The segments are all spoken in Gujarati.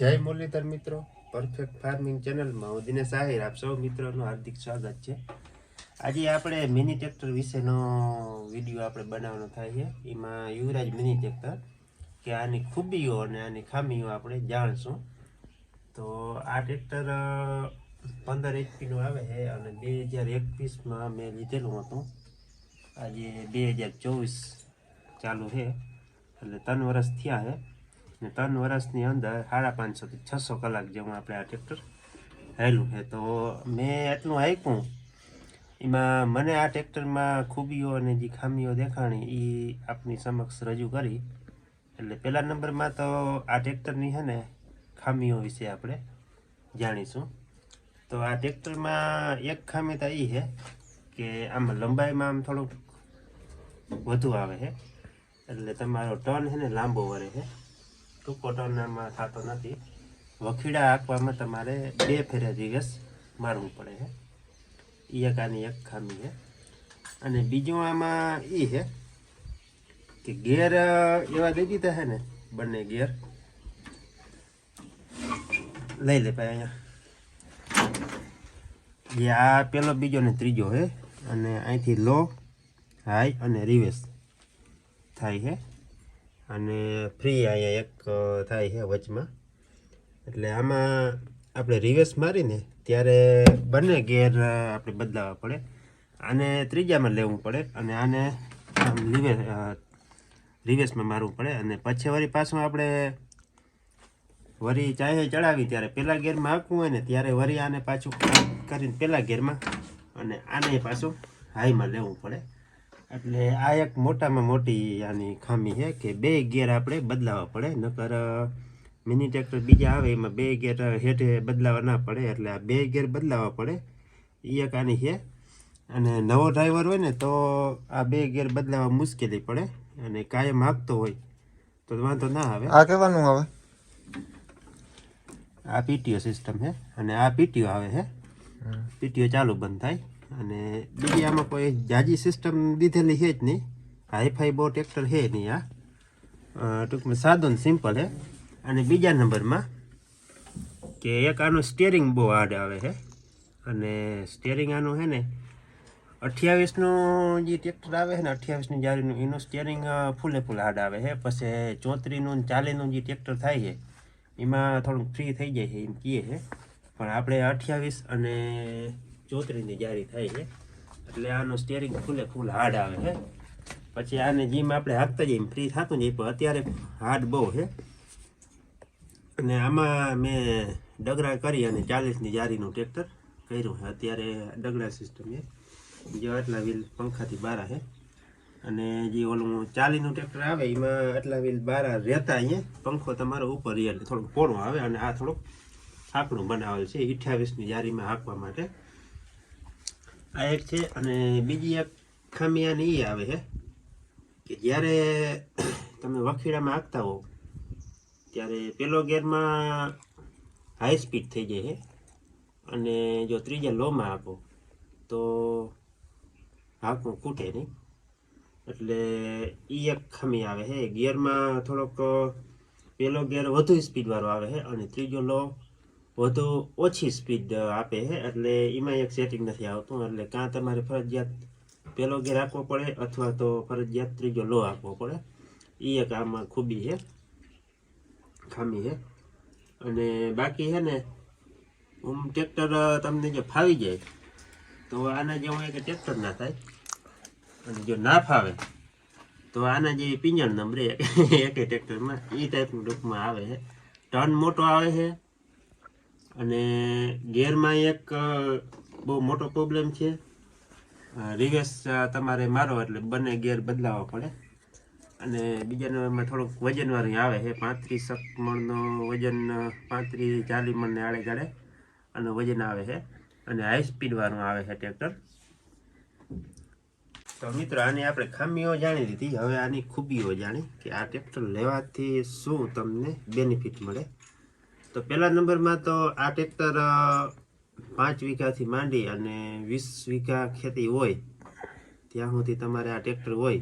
જય મુરલીધર મિત્રો પરફેક્ટ ફાર્મિંગ ચેનલમાં હું દિનેશ આહિર. આપ સૌ મિત્રોનું હાર્દિક સ્વાગત છે. આજે આપણે મિની ટ્રેક્ટર વિશેનો વીડિયો આપણે બનાવવાનો થાય છે. એમાં યુવરાજ મિની ટ્રેક્ટર કે આની ખૂબીઓ અને આની ખામીઓ આપણે જાણશું. તો આ ટ્રેક્ટર પંદર એચપીનું આવે છે અને બે હજાર એકવીસમાં મેં લીધેલું હતું. આજે બે હજાર ચોવીસ ચાલુ છે. એટલે ત્રણ વર્ષ થયા છે. ને ત્રણ વર્ષની અંદર સાડા પાંચસોથી છસો કલાક જેવું આપણે આ ટ્રેક્ટર હેલું છે. તો મેં એટલું આપ્યું. એમાં મને આ ટ્રેક્ટરમાં ખૂબીઓ અને જે ખામીઓ દેખાણી એ આપની સમક્ષ રજૂ કરી. એટલે પહેલા નંબરમાં તો આ ટ્રેક્ટરની છે ને ખામીઓ વિશે આપણે જાણીશું. તો આ ટ્રેક્ટરમાં એક ખામી તો એ છે કે આમાં લંબાઈમાં આમ થોડુંક વધુ આવે છે. એટલે તમારો ટર્ન છે ને લાંબો વરે છે. ટર્ન થતો નથી. વખીડા આપવામાં તમારે બે ફેરે રિવર્સ મારવું પડે છે એક આની એક ખામી છે અને બીજું આમાં એ છે કે ગેર એવા દઈ દીધા છે ને બંને ગેર લઈ લે ભાઈ અહીંયા. એ આ પેલો, બીજો ને ત્રીજો છે અને અહીંથી લો હાઈ અને રિવેસ થાય છે અને ફ્રી અહીંયા એક થાય છે વચમાં. એટલે આમાં આપણે રિવેસ મારીને ત્યારે બંને ગેર આપણે બદલાવવા પડે. આને ત્રીજામાં લેવું પડે અને આને આમ રિવે અ, રિવેસમાં મારવું પડે. અને પછી વળી પાછું આપણે વરી ચાહે ચડાવી ત્યારે પહેલાં ગેરમાં હાંકવું હોય ને ત્યારે વરી આને પાછું કરીને પહેલા ગેરમાં અને આને પાછું હાઈમાં લેવું પડે. એટલે આ એક મોટામાં મોટી આની ખામી છે કે બે ગેર આપણે બદલાવવા પડે નકર મિની ટ્રેક્ટર બીજા આવે એમાં બે ગેર હેઠે બદલાવા ના પડે એટલે આ બે ગેર બદલાવવા પડે એ એક આની છે. અને નવો ડ્રાઈવર હોય ને તો આ બે ગેર બદલાવવા મુશ્કેલી પડે અને કાયમ હાંકતો હોય તો વાંધો ના આવે. આ કહેવાનું આવે? આ પીટીઓ સિસ્ટમ છે અને આ પીટીઓ આવે છે. પીટીઓ ચાલુ બંધ થાય. અને બીજી આમાં કોઈ જાજી સિસ્ટમ દીધેલી છે જ નહીં. હાઈફાઈ બહુ ટ્રેક્ટર છે નહીં આ. ટૂંકમાં સાદું ને સિમ્પલ છે. અને બીજા નંબરમાં કે એક આનું સ્ટિયરિંગ બહુ હાર્ડ આવે છે. અને સ્ટિયરિંગ આનું છે ને, અઠ્યાવીસનું જે ટ્રેક્ટર આવે છે ને, અઠ્યાવીસની જારીનું એનું સ્ટિયરિંગ ફૂલે ફૂલ હાર્ડ આવે છે. પછી ચોત્રીસનું ને ચાલીસનું જે ટ્રેક્ટર થાય છે, એમાં થોડુંક ફ્રી થઈ જાય છે એમ કહીએ છે. પણ આપણે અઠ્યાવીસ અને ચોત્રીસની જારી થાય છે. એટલે આનું સ્ટિયરિંગ ફૂલે ફૂલ હાર્ડ આવે છે. પછી આને જેમ આપણે હાંકતા જઈએ ફ્રી થતું જઈએ પણ અત્યારે હાર્ડ બહુ છે. અને આમાં મેં ડગરા કરી અને ચાલીસની જારીનું ટ્રેક્ટર કર્યું છે. અત્યારે ડગડા સિસ્ટમ છે. જો આટલા વ્હીલ પંખાથી બારા છે. અને જે ઓલું ચાલીનું ટ્રેક્ટર આવે, એમાં આટલા વ્હીલ બારા રહેતા અહીંયા. પંખો તમારો ઉપર રહે એટલે થોડુંક કોણો આવે અને આ થોડુંક સાંકડું બનાવેલ છે અઠ્યાવીસની જારીમાં હાંકવા માટે. આ એક છે અને બીજી એક ખામી આની એ આવે છે, કે જ્યારે તમે વખીડામાં હાંકતા હો ત્યારે પેલો ગેરમાં હાઈ સ્પીડ થઈ જાય છે અને જો ત્રીજા લોમાં આપો તો હાંકવું ખૂટે નહીં. એટલે એ એક ખામી આવે છે. ગિયરમાં થોડોક પેલો ગિયર વધુ સ્પીડવાળો આવે છે અને ત્રીજો લો વધુ ઓછી સ્પીડ આપે છે, એટલે એમાં એક સેટિંગ નથી આવતું, એટલે કાં તમારે ફરજિયાત પેલો ગેર આપવો પડે, અથવા તો ફરજિયાત ત્રીજો લો આપવો પડે. એ એક આમાં ખૂબી છે, ખામી છે. અને બાકી છે ને, આમ ટ્રેક્ટર તમને જો ફાવી જાય, તો આના જેવું એક ટ્રેક્ટર ના થાય. અને જો ના ફાવે, તો આના જેવી પિંજણ નંબરે એક ટ્રેક્ટરમાં એ ટાઈપનું ટૂંકમાં આવે છે. ટર્ન મોટો આવે છે અને ગેરમાં એક બહુ મોટો પ્રોબ્લેમ છે. રિવેસ તમારે મારો એટલે બંને ગેર બદલાવવા પડે. અને બીજા નંબરમાં થોડુંક વજનવાળી આવે છે. પાંત્રીસ મણનો વજન પાંત્રીસ ચાલીસ મણને આડે ગાડે અને વજન આવે છે. અને હાઈ સ્પીડવાળું આવે છે ટ્રેક્ટર તો મિત્રો, આની આપણે ખામીઓ જાણી લીધી. હવે આની ખૂબીઓ જાણી કે આ ટ્રેક્ટર લેવાથી શું તમને બેનિફિટ મળે? તો પહેલા નંબરમાં તો આ ટ્રેક્ટર પાંચ વીઘાથી માંડી અને વીસ વીઘા ખેતી હોય, ત્યાં સુધી તમારે આ ટ્રેક્ટર હોય,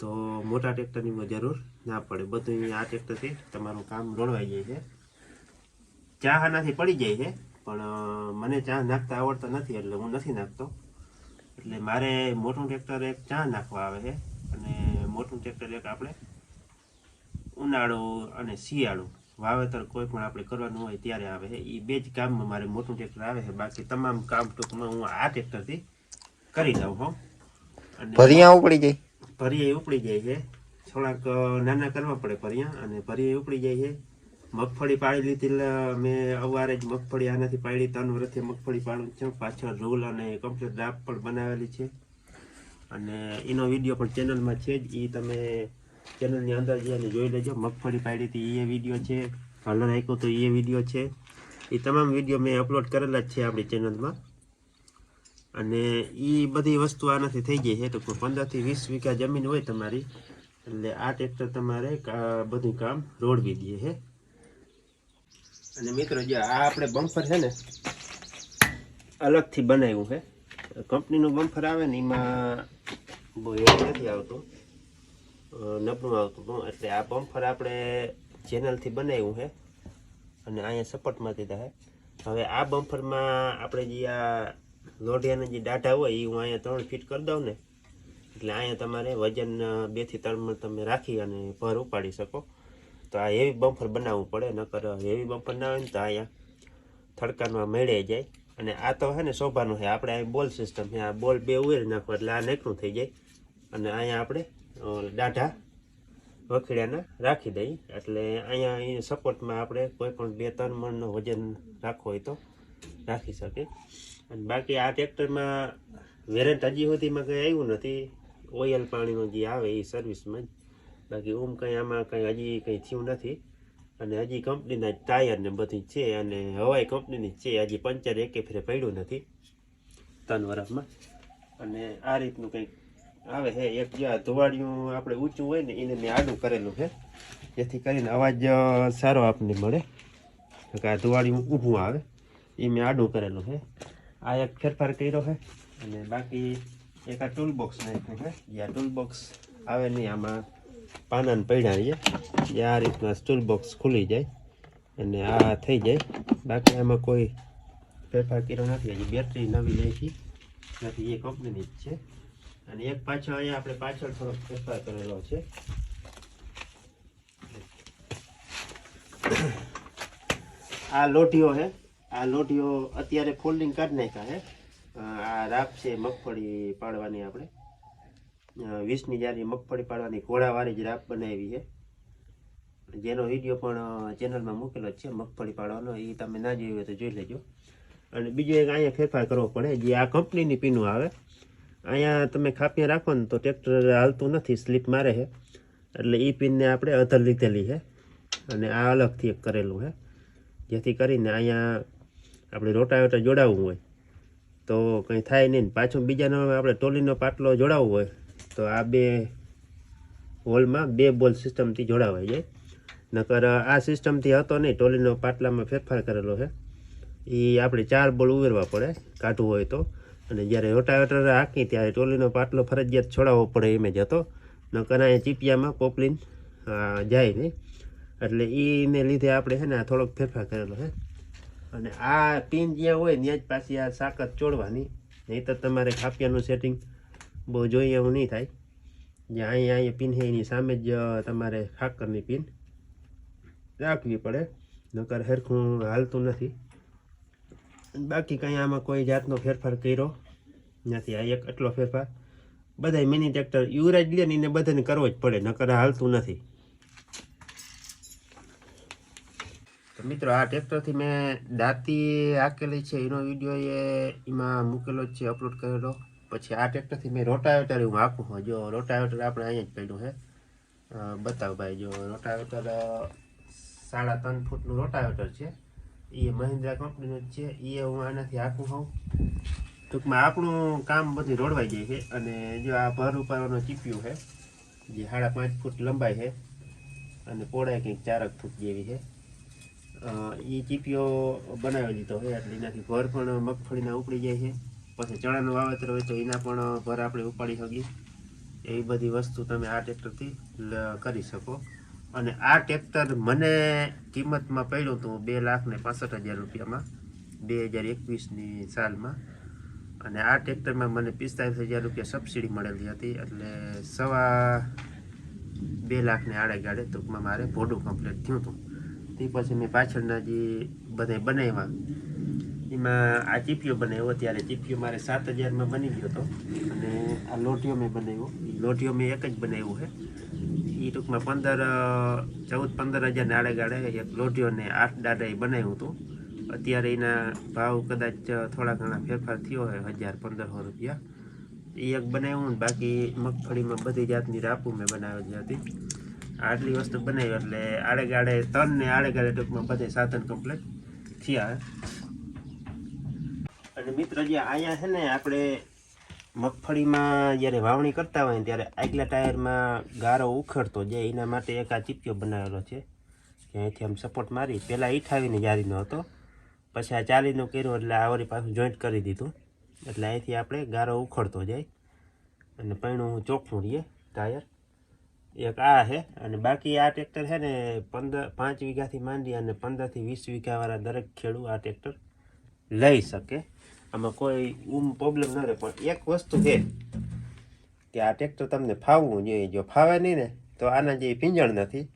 તો મોટા ટ્રેક્ટરની જરૂર ના પડે. બધું આ ટ્રેક્ટરથી તમારું કામ રોળવાઈ જાય છે. ચા આનાથી પડી જાય છે, પણ મને ચા નાખતા આવડતા નથી, એટલે હું નથી નાખતો. એટલે મારે મોટું ટ્રેક્ટર એક ચા નાખવા આવે છે, અને મોટું ટ્રેક્ટર એક આપણે ઉનાળું અને શિયાળુ વાવેતર કોઈ પણ આપણે કરવાનું હોય ત્યારે આવે છે. એ બે જ કામમાં મારે મોટું ટ્રેક્ટર આવે છે. બાકી તમામ કામ ટૂંકમાં હું આ ટ્રેક્ટરથી કરી દઉં હું. અને ભરિયા ઉપડી જાય. ભરિયા ઉપડી જાય છે. થોડાક નાના કરવા પડે ભરિયા અને ભરિયા ઉપડી જાય છે. મગફળી પાડી લીધી મેં અવારે જ મગફળી આનાથી પાડી ત્રણ વર્ષથી મગફળી પાડું છું. પાછળ રોલ અને કમ્પ્લીટ ડ્રાફ્ટ પણ બનાવેલી છે. અને એનો વીડિયો પણ ચેનલમાં છે જ. એ તમે ચેનલની અંદર જઈને જોઈ લેજો. મગફળી પાડી હતી એ વીડિયો છે. કલર આપ્યો તો એ વીડિયો છે. એ તમામ વીડિયો મેં અપલોડ કરેલા જ છે આપણી ચેનલમાં અને એ બધી વસ્તુ આનાથી થઈ ગઈ છે. તો પંદરથી વીસ વીઘા જમીન હોય તમારી. એટલે આ ટ્રેક્ટર તમારે બધું કામ રોડવી દે છે. અને મિત્રો જો આ આપણે બમ્પર છે ને, અલગથી બનાવ્યું છે. કંપનીનું બમ્પર આવે ને, એમાં બહુ એવું નથી આવતું. નબળું આવતું હતું. એટલે આ બમ્ફર આપણે ચેનલથી બનાવ્યું છે અને અહીંયા સપોર્ટમાં દીધા છે. હવે આ બમ્ફરમાં આપણે જે આ લોઢિયાના જે દાઢા હોય એ હું અહીંયા ત્રણ ફીટ કરી દઉં ને, એટલે અહીંયા તમારે વજન બેથી ત્રણ તમે રાખી અને ભર ઉપાડી શકો. તો આ હેવી બમ્ફર બનાવવું પડે, નકર હેવી બમ્પર ના હોય ને તો અહીંયા થડકાનમાં મેળે જાય. અને આ તો છે ને શોભાનું છે. આપણે અહીં બોલ સિસ્ટમ છે, આ બોલ બે ઉમેરી નાખો એટલે આ નેકનું થઈ જાય. અને અહીંયા આપણે દાઢા વખેડાના રાખી દઈએ એટલે અહીંયા એ સપોર્ટમાં આપણે કોઈ પણ બે, ત્રણ મણનું વજન રાખવું હોય તો રાખી શકે. અને બાકી આ ટ્રેક્ટરમાં વેરંટ હજી સુધીમાં કંઈ આવ્યું નથી. ઓઇલ પાણીનું જે આવે એ સર્વિસમાં જ. બાકી ઓમ કંઈ આમાં કંઈ હજી કંઈ થયું નથી. અને હજી કંપનીના જ ટાયર ને બધી છે અને હવાઈ કંપનીની છે. હજી પંચર એકે ફેરે પડ્યું નથી. ત્રણ વર્ષમાં અને આ રીતનું કંઈક આવે હે, એક જે આ ધોવાડિયું આપણે ઊંચું હોય ને, એને મેં આડું કરેલું છે જેથી કરીને અવાજ સારો આપણને મળે. કે આ ધોવાડિયું ઊભું આવે. એ મેં આડું કરેલું છે આ એક ફેરફાર કર્યો છે અને બાકી એક આ ટૂલ બોક્સ નાખ્યું છે જે આ ટૂલ બોક્સ આવે નહીં, આમાં પાનાને પડ્યા છે એ આ રીતના ટૂલ બોક્સ ખુલી જાય અને આ થઈ જાય. બાકી આમાં કોઈ ફેરફાર કર્યો નથી. હજી બેટરી નવી નાખી. નથી એ કંપનીની જ છે. અને એક પાછળ અહીંયા આપણે પાછળ થોડોક ફેરફાર કરેલો છે. આ લોટીઓ છે. આ લોટીઓ અત્યારે ફોલ્ડિંગ કાઢી નાખ્યા છે. આ રાપ છે મગફળી પાડવાની આપણે. વીસની જારી મગફળી પાડવાની ઘોડાવાળી જ રાપ બનાવી છે. જેનો વીડિયો પણ ચેનલમાં મૂકેલો છે, મગફળી પાડવાનો. એ તમે ના જોયું તો જોઈ લેજો. અને બીજો એક અહીંયા ફેરફાર કરવો પડે, જે આ કંપનીની પીનું આવે. અહીંયા તમે ખાપિયા રાખો ને તો ટ્રેક્ટર હાલતું નથી, સ્લીપ મારે છે. એટલે એ પિનને આપણે અધર લીધેલી છે. અને આ અલગથી એક કરેલું છે. જેથી કરીને અહીંયા આપણે રોટાવેટર જોડાવવું હોય. તો કંઈ થાય નહીં પાછું બીજાનો આપણે ટોલીનો પાટલો જોડાવવો હોય, તો આ બે હોલમાં બે બોલ સિસ્ટમથી જોડાવાઈ જાય. નકર આ સિસ્ટમથી હતો નહીં, ટોલીનો પાટલામાં ફેરફાર કરેલો છે. એ આપણે ચાર બોલ ઉમેરવા પડે, કાઢવું હોય તો. અને જ્યારે રોટાવેટર હાંકી ત્યારે ટોલીનો પાટલો ફરજિયાત છોડાવવો પડે એમ જ હતો. નકર અહીંયા ચીપિયામાં પોપલીન જાય નહીં. એટલે એને લીધે આપણે છે ને આ થોડોક ફેરફાર કરેલો છે અને આ પિન જ્યાં હોય ત્યાં જ પાછી આ સાકર ચોડવાની. નહીં તો તમારે ખાપિયાનું સેટિંગ બહુ જોઈએ એવું નહીં થાય. જે અહીંયા અહીંયા પિન છે એની સામે જ તમારે ખાકરની પિન રાખવી પડે. નકર સરખું હાલતું નથી. બાકી કંઈ આમાં કોઈ જાતનો ફેરફાર કર્યો નથી. આ એક એટલો ફેરફાર. બધાય મિની ટ્રેક્ટર યુવરાજ લે ને બધાને કરવો જ પડે, નકર હાલતું નથી. તો મિત્રો, આ ટ્રેક્ટરથી મેં દાંતી હાકેલી છે. એનો વીડિયો એ એમાં મૂકેલો જ છે અપલોડ કરેલો. પછી આ ટ્રેક્ટરથી મેં રોટાવેટર હું આપું છું. જો રોટાવેટર આપણે અહીંયા જ પડ્યું છે. બતાવ ભાઈ, જો રોટાવેટર સાડા ત્રણ ફૂટનું રોટાવેટર છે. એ મહિન્દ્રા કંપનીનું જ છે. એ હું આનાથી આખું હોઉં ટૂંકમાં આપણું કામ બધું રોડવાઈ જાય છે. અને જો આ ભર ઉપાડવાનો ચીપિયું છે, જે સાડા પાંચ ફૂટ લંબાઈ છે, અને પહોળાઈ કંઈક ચારક ફૂટ જેવી છે. એ ચીપીઓ બનાવી દીધો છે, એટલે એનાથી ભર પણ મગફળીના ઉપડી જાય છે. પછી ચણાનું વાવેતર હોય તો એના પણ ભર આપણે ઉપાડી શકીએ. એવી બધી વસ્તુ તમે આ ટ્રેક્ટરથી કરી શકો. અને આ ટ્રેક્ટર મને કિંમતમાં પડ્યું હતું બે લાખ ને પાસઠ હજાર રૂપિયામાં, બે હજાર એકવીસની સાલમાં. અને આ ટ્રેક્ટરમાં મને પિસ્તાલીસ હજાર રૂપિયા સબસિડી મળેલી હતી, એટલે સવા બે લાખને આડે ગાડે ટૂંકમાં મારે ભોડું કમ્પ્લીટ થયું હતું. તે પછી મેં પાછળના જે બધા બનાવ્યા, એમાં આ ચીપિયો બનાવ્યો, ત્યારે ચીપિયો મારે સાત હજારમાં બની ગયો હતો. અને આ લોટીઓ મેં બનાવ્યો. લોટીઓ મેં એક જ બનાવ્યું છે. એ ટૂંકમાં પંદર ચૌદ, પંદર હજારને આડે ગાડે એક લોટીઓને આઠ દાડા એ બનાવ્યું હતું. અત્યારે એના ભાવ કદાચ થોડા ઘણા ફેરફાર થયો હોય, હજાર પંદરસો રૂપિયા. એ એક બનાવ્યું ને બાકી મગફળીમાં બધી જાતની રાપુ મેં બનાવેલી હતી. આટલી વસ્તુ બનાવી એટલે આડે ગાડે ત્રણ ને આડે ગાડે ટૂંકમાં બધે સાધન કમ્પ્લીટ થયા. અને મિત્ર જે અહીંયા છે ને, આપણે મગફળીમાં જ્યારે વાવણી કરતા હોય ત્યારે આગલા ટાયરમાં ગારો ઉખડતો જાય, એના માટે એક આ ચીપિયો બનાવેલો છે અહીંથી આમ સપોર્ટ મારી. પહેલાં ઈઠાવીને જારીનો હતો, પછી આ ચાલીનું કર્યું એટલે આ વળી પાછું જોઈન્ટ કરી દીધું. એટલે અહીંથી આપણે ગારો ઉખડતો જાય અને પૈણું ચોખ્ખું રહીએ, ટાયર. એક આ છે અને બાકી આ ટ્રેક્ટર છે ને પંદર, પાંચ વીઘાથી માંડી અને પંદરથી વીસ વીઘાવાળા દરેક ખેડૂત આ ટ્રેક્ટર લઈ શકે. આમાં કોઈ ઉમ પ્રોબ્લેમ ન રહે, પણ એક વસ્તુ છે કે આ ટ્રેક્ટર તમને ફાવવું જોઈએ. જો ફાવે નહીં ને, તો આના જે પીંજણ નથી.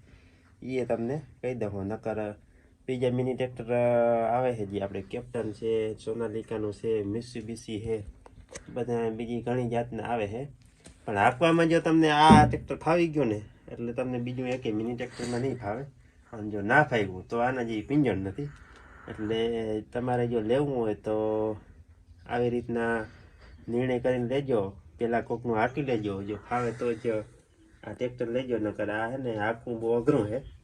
એ તમને કહી દઉં નકર બીજા મિની ટ્રેક્ટર આવે છે, જે આપણે કેપ્ટન છે, સોનાલિકાનું છે મિસ્સીબીસી છે, બધા બીજી ઘણી જાતના આવે છે. પણ હાંકવામાં જો તમને આ ટ્રેક્ટર ફાવી ગયો ને, એટલે તમને બીજું એકે મિની ટ્રેક્ટરમાં નહીં ફાવે. અને જો ના ફાવ્યું, તો આના જેવી પીંજણ નથી. એટલે તમારે જો લેવું હોય તો આવી રીતના નિર્ણય કરીને લેજો. પહેલાં કોકનું હાંકી લેજો. જો ફાવે તો જ આ ટ્રેક્ટર લેજો, નકર આ હે ને હાંકવું બહુ અઘરું છે